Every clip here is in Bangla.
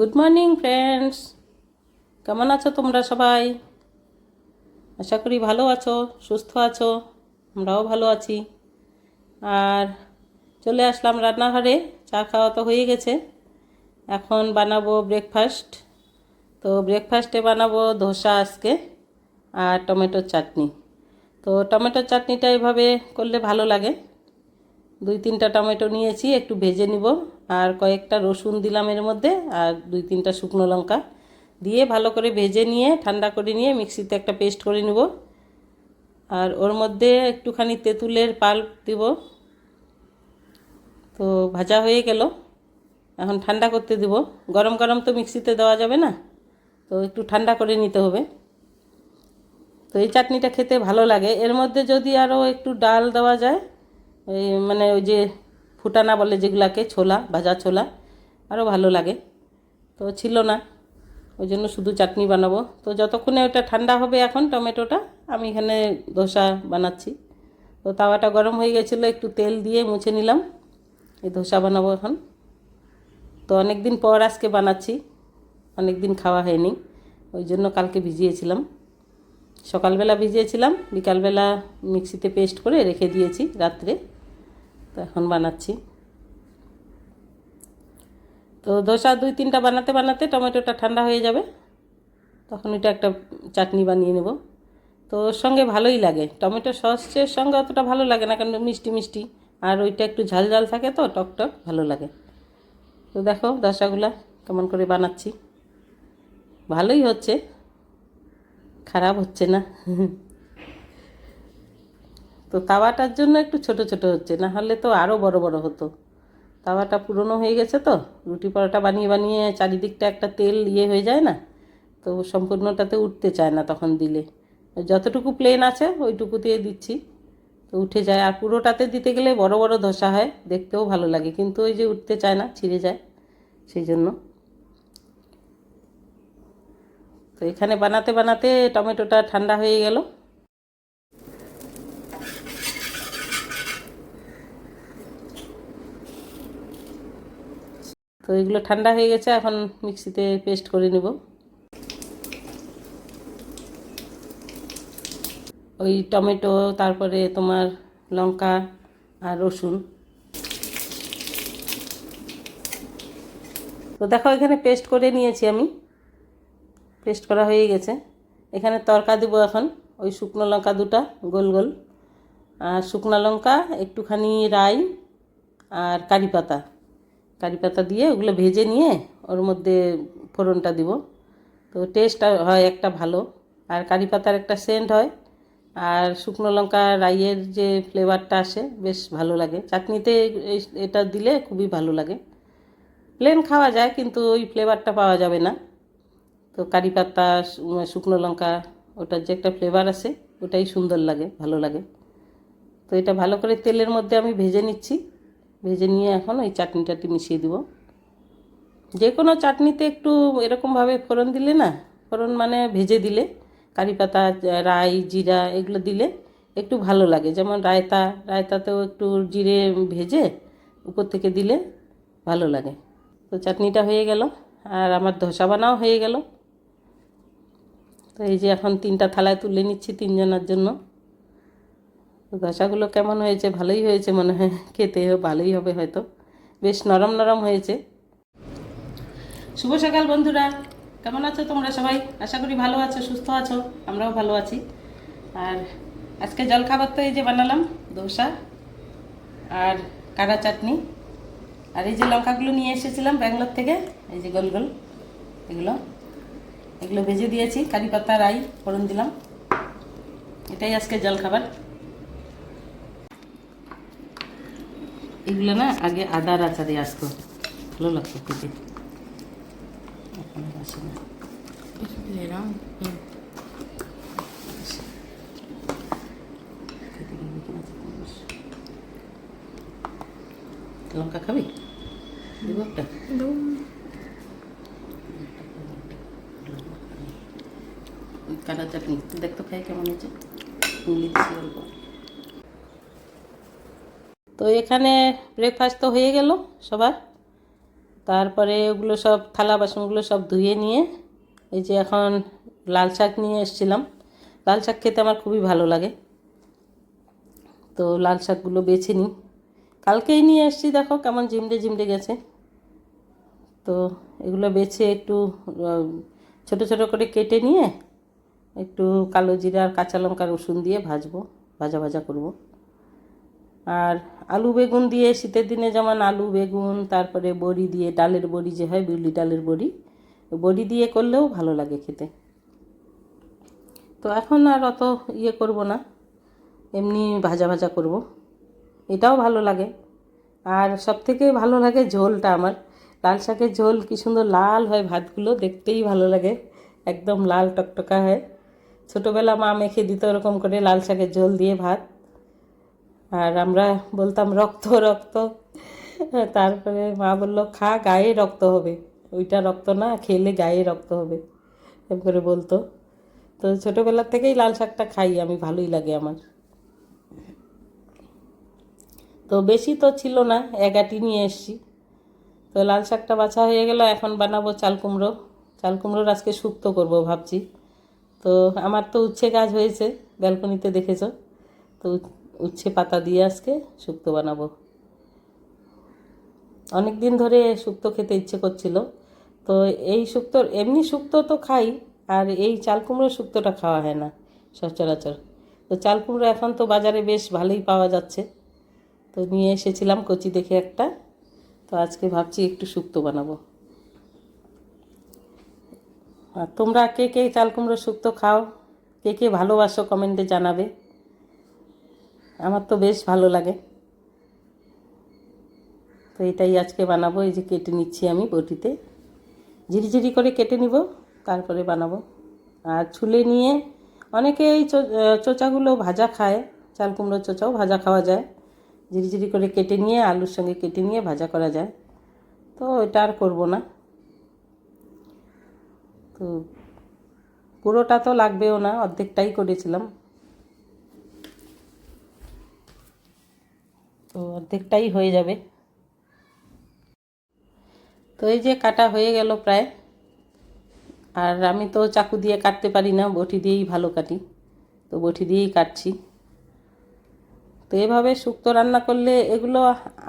গুড মর্নিং ফ্রেন্ডস কেমন আছো তোমরা সবাই? আশা করি ভালো আছো, সুস্থ আছো, আমরাও ভালো আছি। আর চলে আসলাম রান্নাঘরে, চা খাওয়া তো হয়ে গেছে। এখন বানাবো ব্রেকফাস্ট তো ব্রেকফাস্টে বানাবো ধোসা আজকে আর টমেটোর চাটনি। তো টমেটোর চাটনিটা এভাবে করলে ভালো লাগে। দুই তিনটা টমেটো নিয়েছি, একটু ভেজে নিব। আর কয়েকটা রসুন দিলাম এর মধ্যে আর দুই তিনটা শুকনো লঙ্কা দিয়ে ভালো করে ভেজে নিয়ে, ঠান্ডা করে নিয়ে মিক্সিতে একটা পেস্ট করে নেব। আর ওর মধ্যে একটুখানি তেঁতুলের পাল্প দিব। তো ভাজা হয়ে গেল। এখন ঠান্ডা করতে দিব। গরম গরম তো মিক্সিতে দেওয়া যাবে না, তো একটু ঠান্ডা করে নিতে হবে। তো এই চাটনিটা খেতে ভালো লাগে। এর মধ্যে যদি আরও একটু ডাল দেওয়া যায় মানে ওই যে ফুটানা বলে যেগুলাকে, ছোলা, ভাজা ছোলা আরও ভালো লাগে। তো ছিল না, ওই জন্য শুধু চাটনি বানাবো। তো যতক্ষণে ওটা ঠান্ডা হবে এখন টমেটোটা, আমি এখানে ধোসা বানাচ্ছি। তো তাওয়াটা গরম হয়ে গেছিল, একটু তেল দিয়ে মুছে নিলাম। এই ধোসা বানাবো এখন। তো অনেক দিন পর আজকে বানাচ্ছি অনেক দিন খাওয়া হয়নি, ওই জন্য কালকে ভিজিয়েছিলাম। সকালবেলা ভিজিয়েছিলাম, বিকালবেলা মিক্সিতে পেস্ট করে রেখে দিয়েছি রাত্রে। তো এখন বানাচ্ছি। তো ধোসা দুই তিনটা বানাতে বানাতে টমেটোটা ঠান্ডা হয়ে যাবে। তখন এটা একটা চাটনি বানিয়ে নেব। তো সঙ্গে ভালোই লাগে। টমেটো সসের সঙ্গে অতটা ভালো লাগে না, কারণ মিষ্টি মিষ্টি। আর ওইটা একটু ঝাল ঝাল থাকে তো, টক টক, ভালো লাগে। তো দেখো ধোসাগুলা কেমন করে বানাচ্ছি। ভালোই হচ্ছে। খারাপ হচ্ছে না। তো তাওয়াটার জন্য একটু ছোট ছোট হচ্ছে, না হলে তো আরও বড় বড় হতো। তাওয়াটা পুরনো হয়ে গেছে তো, রুটি পরোটা বানিয়ে বানিয়ে চারিদিকটা একটা তেল ইয়ে হয়ে যায় না, তো সম্পূর্ণটাতে উঠতে চায় না তখন দিলে। যতটুকু প্লেন আছে ওইটুকু দিয়ে দিচ্ছি, তো উঠে যায়। আর পুরোটাতে দিতে গেলে বড় বড় ধসা হয়, দেখতেও ভালো লাগে, কিন্তু ওই যে উঠতে চায় না, ছিঁড়ে যায় সেই জন্য। তো এখানে বানাতে বানাতে টমেটোটা ঠান্ডা হয়ে গেল। তো এগুলো ঠান্ডা হয়ে গেছে, এখন মিক্সিতে পেস্ট করে নেব। ওই টমেটো, তারপরে তোমার লঙ্কা আর রসুন। তো দেখো, এখানে পেস্ট করে নিয়েছি আমি। পেস্ট করা হয়ে গেছে। এখানে তরকা দেবো এখন, ওই শুকনো লঙ্কা দুটা, গোল গোল। আর শুকনো লঙ্কা, একটুখানি রাই আর কারি পাতা। কারি পাতা দিয়ে ওগুলো ভেজে নিয়ে ওর মধ্যে ফোড়নটা দিব। তো টেস্ট হয় একটা ভালো। আর কারি পাতার একটা সেন্ট হয়। আর শুকনো লঙ্কা রাইয়ের যে ফ্লেভারটা আসে, বেশ ভালো লাগে। চাটনিতে এটা দিলে খুবই ভালো লাগে। প্লেন খাওয়া যায়, কিন্তু ওই ফ্লেভারটা পাওয়া যাবে না। তো কারি পাতা শুকনো লঙ্কা, ওটার যে একটা ফ্লেভার আছে, ওটাই সুন্দর লাগে, ভালো লাগে। তো এটা ভালো করে তেলের মধ্যে আমি ভেজে নিচ্ছি। ভেজে নিয়ে এখন ওই চাটনিটাটি মিশিয়ে দিব। যে কোনো চাটনিতে একটু এরকমভাবে ফোড়ন দিলে না, ফোড়ন মানে ভেজে দিলে, কারি পাতা, রাই, জিরা এগুলো দিলে একটু ভালো লাগে। যেমন রায়তা, রায়তাতেও একটু জিরে ভেজে উপর থেকে দিলে ভালো লাগে। তো চাটনিটা হয়ে গেল আর আমার ধোসা বানাও হয়ে গেল। তো এই যে এখন তিনটা থালায় তুলে নিচ্ছি তিনজনের জন্য। ধোসাগুলো কেমন হয়েছে? ভালোই হয়েছে মনে হয়। খেতে ভালোই হবে হয়তো। বেশ নরম নরম হয়েছে। শুভ সকাল বন্ধুরা। কেমন আছো তোমরা সবাই? আশা করি ভালো আছো, সুস্থ আছো। আমরাও ভালো আছি। আর আজকে জলখাবার তো এই যে বানালাম, দোসা আর কাড়া চাটনি। আর এই যে লঙ্কাগুলো নিয়ে এসেছিলাম ব্যাঙ্গালোর থেকে, এই যে গোল গোল, এগুলো। এগুলো ভেজে দিয়েছি, কারি পাতা, রাই, ফোড়ন দিলাম। এটাই আজকে জলখাবার এগুলো না আগে আদার আচারে আসতো ভালো লাগতো খেতে। না। লঙ্কা খাবি? দেব চাটনি। দেখতো খাই কেমন হয়েছে? উংলি অল্প। তো এখানে ব্রেকফাস্ট তো হয়ে গেল সবার। তারপরে ওগুলো সব, থালা বাসনগুলো সব ধুয়ে নিয়ে এই যে এখন লাল শাক নিয়ে এসেছিলাম। লাল শাক খেতে আমার খুবই ভালো লাগে। তো লাল শাকগুলো বেছে নিই। কালকেই নিয়ে এসেছি, দেখো কেমন জিমড়ে জিমড়ে গেছে। তো এগুলো বেছে একটু ছোট ছোট করে কেটে নিয়ে একটু কালো জিরা আর কাঁচা লঙ্কা রসুন দিয়ে ভাজবো, ভাজা ভাজা করব। আর আলু বেগুন দিয়ে শীতের দিনে যেমন আলু বেগুন, তারপরে বড়ি দিয়ে ডালের বড়ি যে হয়, বিউলি ডালের বড়ি বড়ি দিয়ে করলেও ভালো লাগে খেতে। তো এখন আর অত ইয়ে করব না, এমনি ভাজা ভাজা করব। এটাও ভালো লাগে। আর সব থেকে ভালো লাগে ঝোলটা আমার। লাল শাকের ঝোল কি সুন্দর লাল হয় ভাতগুলো, দেখতেই ভালো লাগে। একদম লাল টকটকা হয়। ছোটোবেলা মা মেখে দিত ওরকম করে লাল শাকের ঝোল দিয়ে ভাত। আর আমরা বলতাম, রক্ত রক্ত। তারপরে মা বলল, খা, গায়ে রক্ত হবে। ওইটা রক্ত না, খেলে গায়ে রক্ত হবে। এরকম করে বলতো। তো ছোটোবেলার থেকেই লাল শাকটা খাই, আমি ভালোই লাগে আমার। তো বেশি তো ছিল না এগাটি নিয়ে এসছি। তো লাল শাকটা বাছা হয়ে গেল, এখন বানাবো চাল কুমড়ো। চাল কুমড়োর আজকে শুক্তো করব ভাবছি। তো আমার তো উচ্ছে গাছ হয়েছে, ব্যালকনিতে দেখেছ? তো উচ্ছে পাতা দিয়ে আজকে শুক্তো বানাবো। অনেক দিন ধরে শুক্তো খেতে ইচ্ছে করছিল। তো এই শুক্তো, এমনি শুক্তো তো খাই, আর এই চাল কুমড়ো শুক্তোটা খাওয়া হয় না সচরাচর। তো চাল কুমড়ো এখন তো বাজারে বেশ ভালোই পাওয়া যাচ্ছে। তো নিয়ে এসেছিলাম কচি দেখে একটা। তো আজকে ভাবছি একটু শুক্তো বানাবো। আর তোমরা কে কে চাল কুমড়ো শুক্তো খাও, কে কে ভালোবাসো কমেন্টে জানাবে। আমার তো বেশ ভালো লাগে। তো এটাই আজকে বানাবো, এই যে কেটে নিচ্ছি আমি বটিতে। ঝিরিঝিরি করে কেটে নিব, তারপরে বানাবো। আর ছুলে নিয়ে অনেকে এই চোচাগুলো ভাজা খায়, চাল কুমড়ো চোচাও ভাজা খাওয়া যায়। ঝিরিঝিরি করে কেটে নিয়ে, আলুর সঙ্গে কেটে নিয়ে ভাজা করা যায়। তো এটা আর করব না। তো পুরোটা তো লাগবেও না, অর্ধেকটাই করেছিলাম। তো অর্ধেকটাই হয়ে যাবে। তো এই যে কাটা হয়ে গেল প্রায়। আর আমি তো চাকু দিয়ে কাটতে পারি না, বটি দিয়েই ভালো কাটি। তো বটি দিয়েই কাটছি। তো এভাবে শুক্তো রান্না করলে এগুলো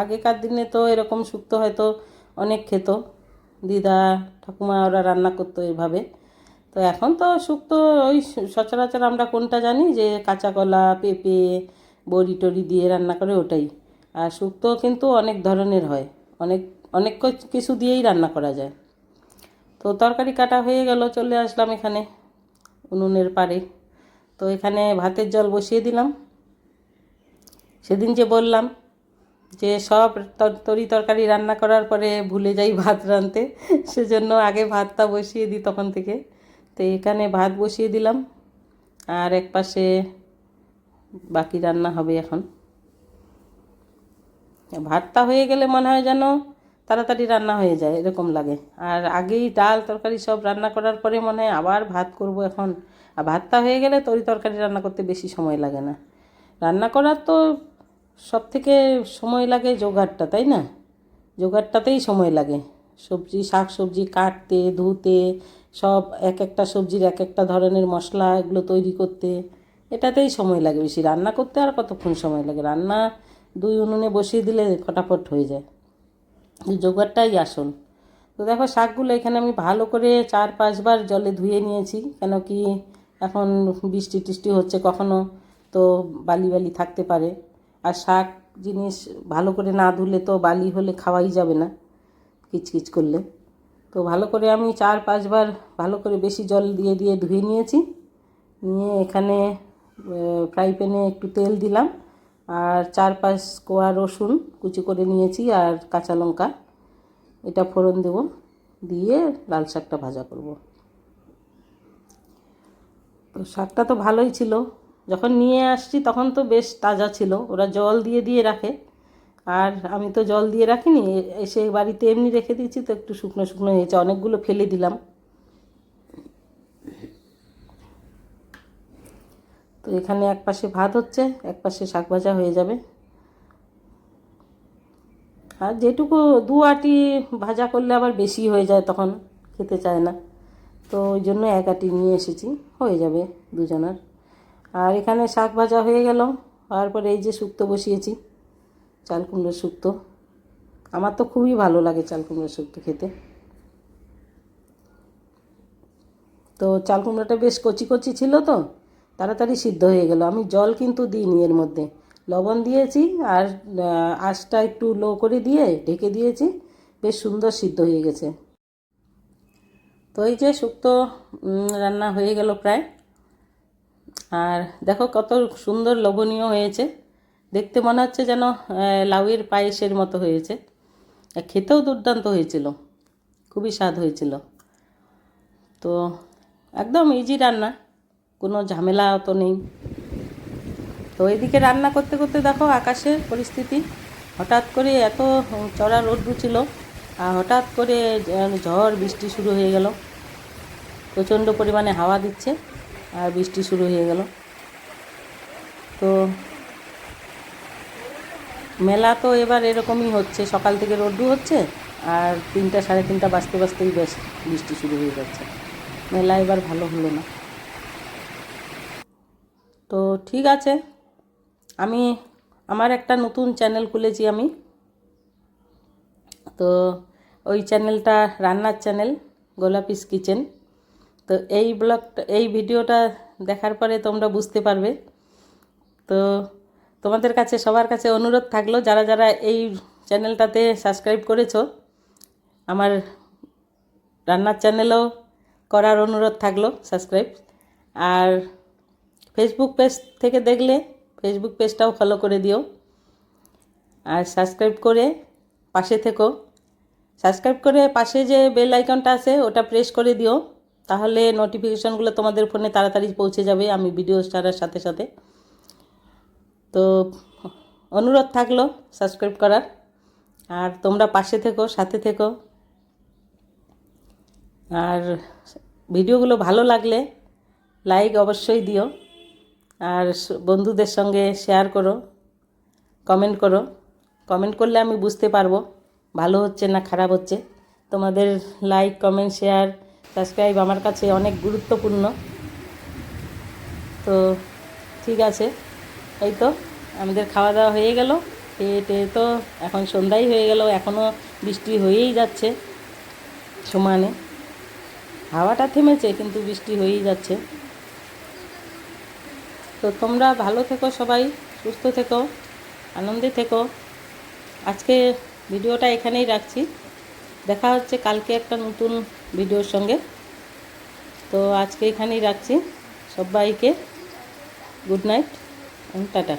আগেকার দিনে তো এরকম শুক্তো হয়তো অনেক খেত। দিদা, ঠাকুমা ওরা রান্না করতো এভাবে। তো এখন তো শুক্তো ওই সচরাচর আমরা কোনটা জানি যে কাঁচা কলা, পেঁপে, বড়ি টড়ি দিয়ে রান্না করে ওটাই। আর শুক্তো কিন্তু অনেক ধরনের হয়। অনেক অনেক কিছু দিয়েই রান্না করা যায়। তো তরকারি কাটা হয়ে গেল, চলে আসলাম এখানে উনুনের পাড়ে। তো এখানে ভাতের জল বসিয়ে দিলাম। সেদিন যে বললাম যে সব তর- তরি তরকারি রান্না করার পরে ভুলে যাই ভাত রাঁধতে, সেজন্য আগে ভাতটা বসিয়ে দিই তখন থেকে। তো এখানে ভাত বসিয়ে দিলাম। আর এক পাশে বাকি রান্না হবে এখন। ভাতটা হয়ে গেলে মনে হয় যেন তাড়াতাড়ি রান্না হয়ে যায়, এরকম লাগে। আর আগেই ডাল তরকারি সব রান্না করার পরে মনে হয় আবার ভাত করব এখন। আর ভাতটা হয়ে গেলে তরি তরকারি রান্না করতে বেশি সময় লাগে না। রান্না করার তো সব থেকে সময় লাগে জোগাড়টা, তাই না? জোগাড়টাতেই সময় লাগে। সবজি শাক সবজি কাটতে, ধুতে, সব এক একটা সবজির এক একটা ধরনের মশলা এগুলো তৈরি করতে, এটাতেই সময় লাগে বেশি। রান্না করতে আর কতক্ষণ সময় লাগে? রান্না দুই উনুনে বসিয়ে দিলে ফটাফট হয়ে যায়। জোগাড়টাই আসল। তো দেখো, শাকগুলো এখানে আমি ভালো করে চার পাঁচবার জলে ধুয়ে নিয়েছি, কেন কি এখন বৃষ্টি টিষ্টি হচ্ছে কখনো, তো বালি বালি থাকতে পারে। আর শাক জিনিস ভালো করে না ধুলে তো বালি হলে খাওয়াই যাবে না কিচকিচ করলে। তো ভালো করে আমি চার পাঁচবার ভালো করে বেশি জল দিয়ে দিয়ে ধুয়ে নিয়েছি। নিয়ে এখানে ফ্রাই প্যানে একটু তেল দিলাম। আর চার পাঁচ কোয়া রসুন কুচি করে নিয়েছি আর কাঁচা লঙ্কা। এটা ফোড়ন দেব, দিয়ে লাল শাকটা ভাজা করব। তো শাকটা তো ভালোই ছিল। যখন নিয়ে আসছি তখন তো বেশ তাজা ছিল, ওরা জল দিয়ে দিয়ে রাখে। আর আমি তো জল দিয়ে রাখিনি এসে বাড়িতে এমনি রেখে দিয়েছি, তো একটু শুকনো শুকনো হয়েছে অনেকগুলো ফেলে দিলাম। তো এখানে এক পাশে ভাত হচ্ছে, এক পাশে শাক ভাজা হয়ে যাবে। আর যেটুকু দু আটি ভাজা করলে আবার বেশি হয়ে যায় তখন, খেতে চায় না। তো ওই জন্য এক আটি নিয়ে এসেছি, হয়ে যাবে দুজনের। আর এখানে শাক ভাজা হয়ে গেল হওয়ার পরে এই যে শুক্তো বসিয়েছি, চাল কুমড়োর শুক্তো। আমার তো খুবই ভালো লাগে চাল কুমড়োর শুক্তো খেতে। তো চাল কুমড়োটা বেশ কচি কচি ছিল তো তাড়াতাড়ি সিদ্ধ হয়ে গেল। আমি জল কিন্তু দিইনি এর মধ্যে। লবণ দিয়েছি আর আঁচটা একটু লো করে দিয়ে ঢেকে দিয়েছি। বেশ সুন্দর সিদ্ধ হয়ে গেছে। তো এই যে শুক্তো রান্না হয়ে গেল প্রায়। আর দেখো কত সুন্দর লোভনীয় হয়েছে। দেখতে মনে হচ্ছে যেন লাউয়ের পায়েসের মতো হয়েছে। খেতেও দুর্দান্ত হয়েছিল। খুবই স্বাদ হয়েছিল। তো একদম ইজি রান্না। কোনো ঝামেলা তো নেই। তো এদিকে রান্না করতে করতে দেখো আকাশের পরিস্থিতি। হঠাৎ করে এত চড়া রোদ্দু ছিল আর হঠাৎ করে ঝড়, বৃষ্টি শুরু হয়ে গেল। প্রচণ্ড পরিমাণে হাওয়া দিচ্ছে আর বৃষ্টি শুরু হয়ে গেল। তো মেলা তো এবার এরকমই হচ্ছে। সকাল থেকে রোদ্দু হচ্ছে আর তিনটা, সাড়ে তিনটা বাজতে বাজতেই বেশ বৃষ্টি শুরু হয়ে যাচ্ছে। মেলা এবার ভালো হলো না। তো ঠিক আছে। আমি, আমার একটা নতুন চ্যানেল খুলেছি আমি। তো ওই চ্যানেলটা রান্নার চ্যানেল গোলাপিস কিচেন। তো এই ব্লগটা এই ভিডিওটা দেখার পরে তোমরা বুঝতে পারবে। তো তোমাদের কাছে, সবার কাছে অনুরোধ থাকল, যারা যারা এই চ্যানেলটাতে সাবস্ক্রাইব করেছ, আমার রান্নার চ্যানেলও করার অনুরোধ থাকল সাবস্ক্রাইব আর ফেসবুক পেজ থেকে দেখলে ফেসবুক পেজটাও ফলো করে দিও। আর সাবস্ক্রাইব করে পাশে থেকো। সাবস্ক্রাইব করে পাশে যে বেল আইকনটা আছে, ওটা প্রেস করে দিও। তাহলে নোটিফিকেশানগুলো তোমাদের ফোনে তাড়াতাড়ি পৌঁছে যাবে, আমি ভিডিও ছাড়ার সাথে সাথে। তো অনুরোধ থাকল সাবস্ক্রাইব করার। আর তোমরা পাশে থেকো, সাথে থেকো। আর ভিডিওগুলো ভালো লাগলে লাইক অবশ্যই দিও। আর বন্ধুদের সঙ্গে শেয়ার করো কমেন্ট করো। কমেন্ট করলে আমি বুঝতে পারব ভালো হচ্ছে না খারাপ হচ্ছে। তোমাদের লাইক কমেন্ট শেয়ার সাবস্ক্রাইব আমার কাছে অনেক গুরুত্বপূর্ণ। তো ঠিক আছে, এই তো আমাদের খাওয়া দাওয়া হয়ে গেল। খেয়ে টেয়ে তো এখন সন্ধ্যাই হয়ে গেল এখনও বৃষ্টি হয়েই যাচ্ছে সমানে। হাওয়াটা থেমেছে, কিন্তু বৃষ্টি হয়েই যাচ্ছে। তো তোমরা ভালো থেকো সবাই, সুস্থ থেকো, আনন্দে থেকো। আজকে ভিডিওটা এখানেই রাখছি। দেখা হচ্ছে কালকে একটা নতুন ভিডিওর সঙ্গে। তো আজকে এখানেই রাখছি। সবাইকে গুড নাইট টাটা।